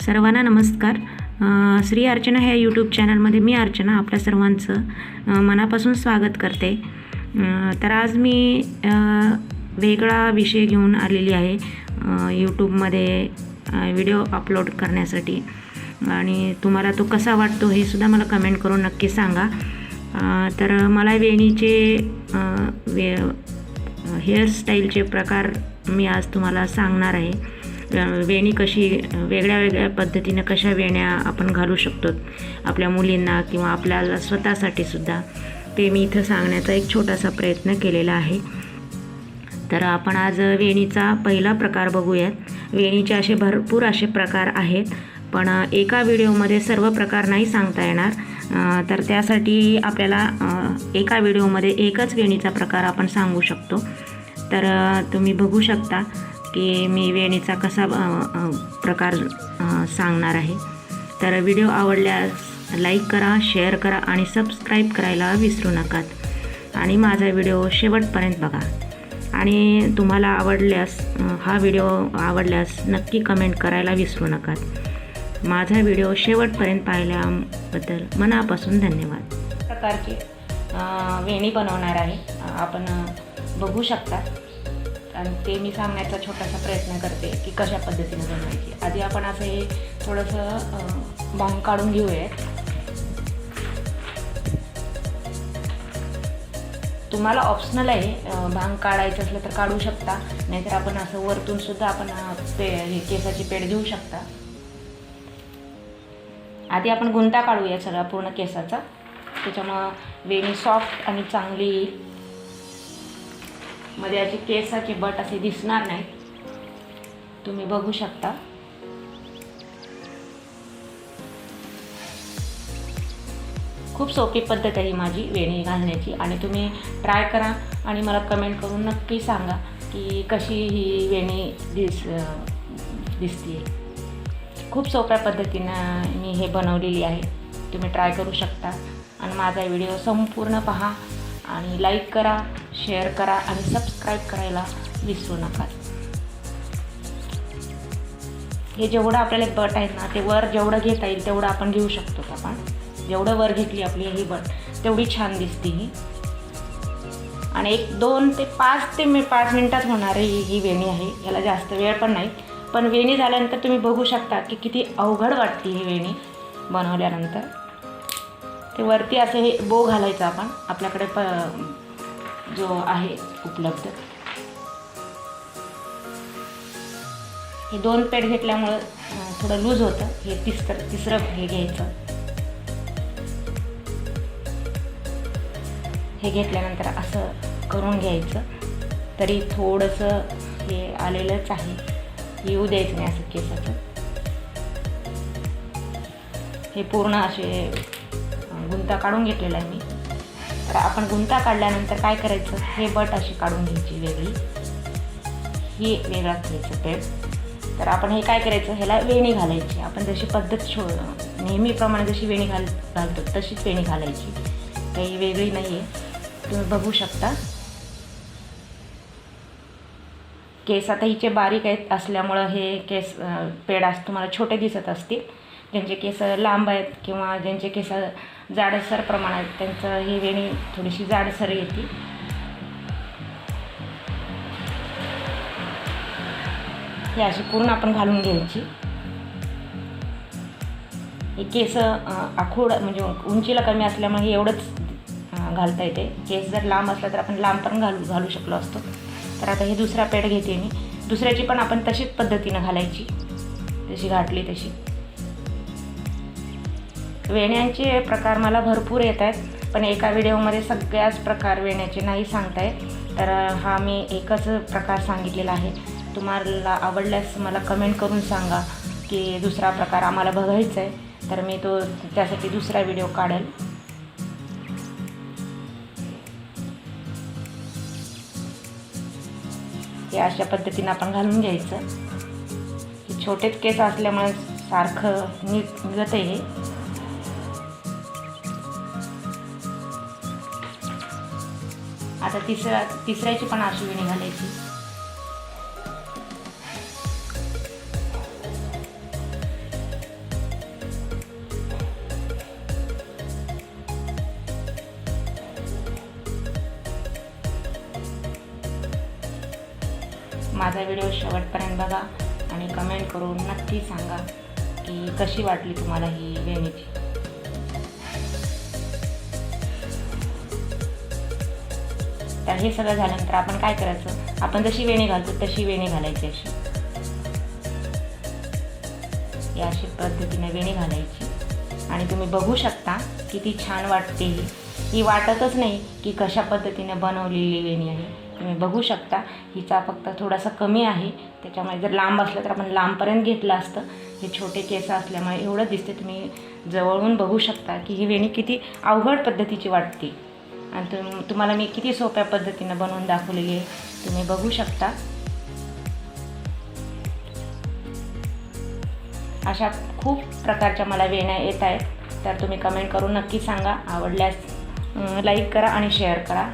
सर्वांना नमस्कार. श्री अर्चना ह्या यूट्यूब चॅनलमध्ये मी अर्चना आपल्या सर्वांचं मनापासून स्वागत करते. तर आज मी वेगळा विषय घेऊन आलेली आहे यूट्यूबमध्ये व्हिडिओ अपलोड करण्यासाठी. आणि तुम्हाला तो कसा वाटतो हे सुद्धा मला कमेंट करून नक्की सांगा. तर मला वेणीचे वे हेअरस्टाईलचे प्रकार मी आज तुम्हाला सांगणार आहे. वेणी कशी वेगळ्या वेगळ्या पद्धतीनं कशा वेण्या आपण घालू शकतो आपल्या मुलींना किंवा आपल्याला स्वतःसाठी सुद्धा ते मी इथं सांगण्याचा एक छोटासा प्रयत्न केलेला आहे. तर आपण आज वेणीचा पहिला प्रकार बघूयात. वेणीचे असे भरपूर असे प्रकार आहेत पण एका व्हिडिओमध्ये सर्व प्रकार नाही सांगता येणार. तर त्यासाठी आपल्याला एका व्हिडिओमध्ये एकच वेणीचा प्रकार आपण सांगू शकतो. तर तुम्ही बघू शकता. की मी वेणीचा कसा प्रकार सांगणार आहे. तर व्हिडिओ आवडल्यास लाईक करा शेअर करा आणि सबस्क्राईब करायला विसरू नका. आणि माझा व्हिडिओ शेवटपर्यंत बघा. आणि तुम्हाला आवडल्यास हा व्हिडिओ आवडल्यास नक्की कमेंट करायला विसरू नका. माझा व्हिडिओ शेवटपर्यंत पाहिल्याबद्दल मनापासून धन्यवाद. प्रकारची वेणी बनवणार आहे. आपण बघू शकता. आणि ते मी सांगण्याचा छोटासा प्रयत्न करते की कशा पद्धतीने बनवायची. आधी आपण असं हे थोडंसं भांग काढून घेऊयात. तुम्हाला ऑप्शनल आहे भांग काढायचं असलं तर काढू शकता. नाहीतर आपण असं वरतून सुद्धा आपण पे हे केसाची पेड घेऊ शकता. आधी आपण गुंता काढूया सगळा पूर्ण केसाचा. त्याच्यामुळं वेणी सॉफ्ट आणि चांगली येईल मध्ये अशी केसाचे बट असे दिसणार नाही. तुम्ही बघू शकता. खूप सोपी पद्धत आहे ही माझी वेणी घालण्याची आणि तुम्ही ट्राय करा आणि मला कमेंट करून नक्की सांगा की कशी ही वेणी दिस दिसते खूप सोप्या पद्धतीनं मी हे बनवलेली आहे. तुम्ही ट्राय करू शकता. आणि माझा व्हिडिओ संपूर्ण पहा आणि लाईक करा. शेअर करा आणि सबस्क्राईब करायला विसरू नका. हे जेवढं आपल्याला बट आहेत ना ते वर जेवढं घेता येईल तेवढं आपण घेऊ शकतो आपण जेवढं वर घेतली आपली ही बट तेवढी छान दिसते ही. आणि एक दोन ते पाच ते मी पाच मिनटात होणारी ही ही वेणी आहे. याला जास्त वेळ पण नाही. पण वेणी झाल्यानंतर तुम्ही बघू शकता की किती अवघड वाटते ही वेणी बनवल्यानंतर. ते वरती असं हे बो घालायचं आपण. आपल्याकडे प जो आहे उपलब्ध. हे दोन पेड घेतल्यामुळं थोडं लूज होतं. हे तिसर तिसरं हे घ्यायचं. हे घेतल्यानंतर असं करून घ्यायचं. तरी थोडंसं हे आलेलंच आहे. येऊ द्यायचं नाही असं केसाचं. हे पूर्ण असे गुंता काढून घेतलेला आहे मी. तर आपण गुंता काढल्यानंतर काय करायचं? हे बट अशी काढून घ्यायची वेगळी. ही वेगळाच घ्यायचं पेड तर आपण हे काय करायचं? ह्याला वेणी घालायची. आपण जशी पद्धत शो नेहमीप्रमाणे जशी वेणी घाल घालतो तशीच वेणी घालायची. काही वेगळी नाही आहे तुम्ही बघू शकता. केस आता हिचे बारीक आहेत असल्यामुळं हे केस पेडास पेड तुम्हाला छोटे दिसत असतील. ज्यांचे केस लांब आहेत किंवा ज्यांचे केस जाडसर प्रमाणात त्यांचं ही वेणी थोडीशी जाडसर येते. ही अशी पूर्ण आपण घालून घ्यायची. हे केस आखूड म्हणजे उंचीला कमी असल्यामुळे हे एवढंच घालता येते. केस जर लांब असला तर आपण लांब पण घालू घालू शकलो असतो. तर आता हे दुसरा पेड घेते मी. दुसऱ्याची पण आपण तशीच पद्धतीनं घालायची. जशी घातली तशी. वेण्यांचे प्रकार मला भरपूर येत आहेत पण एका व्हिडिओमध्ये सगळ्याच प्रकार वेण्याचे नाही सांगताय. तर हा मी एकच प्रकार सांगितलेला आहे. तुम्हाला आवडल्यास मला कमेंट करून सांगा की दुसरा प्रकार आम्हाला बघायचा आहे तर मी तो त्यासाठी दुसरा व्हिडिओ काढेल. हे अशा पद्धतीनं आपण घालून घ्यायचं. छोटेच केस असल्यामुळे सारखं नीट निघत आहे आता तिसरा तिसऱ्याची पण आशुविणी घालायची माझा व्हिडिओ शेवटपर्यंत बघा आणि कमेंट करून नक्की सांगा की कशी वाटली तुम्हाला ही वेणीची तर हे सगळं झाल्यानंतर आपण काय करायचं? आपण जशी वेणी घालतो तशी वेणी घालायची अशी. या अशी पद्धतीने वेणी घालायची. आणि तुम्ही बघू शकता किती छान वाटते ही. ही वाटतच नाही की कशा पद्धतीने बनवलेली वेणी आहे. तुम्ही बघू शकता हिचा फक्त थोडासा कमी आहे. त्याच्यामुळे जर लांब असलं तर आपण लांबपर्यंत घेतलं असतं. हे छोटे केस असल्यामुळे एवढं दिसते. तुम्ही जवळून बघू शकता की ही वेणी किती अवघड पद्धतीची वाटते. आणि तुम तुम्हाला मी किती सोप्या पद्धतीनं बनवून दाखवलेली आहे तुम्ही बघू शकता. अशा खूप प्रकारच्या मला वेण्या येत आहेत तर तुम्ही कमेंट करून नक्की सांगा. आवडल्यास लाईक करा आणि शेअर करा.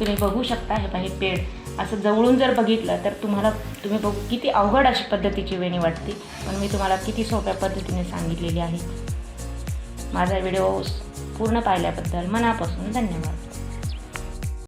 तुम्ही बघू शकता हे पाहिजे पेड. असं जवळून जर बघितलं तर तुम्हाला तुम्ही बघू किती अवघड अशी पद्धतीची वेणी वाटते. पण मी तुम्हाला किती सोप्या पद्धतीने सांगितलेली आहे. माझा व्हिडिओ पूर्ण पाहिल्याबद्दल मनापासून धन्यवाद.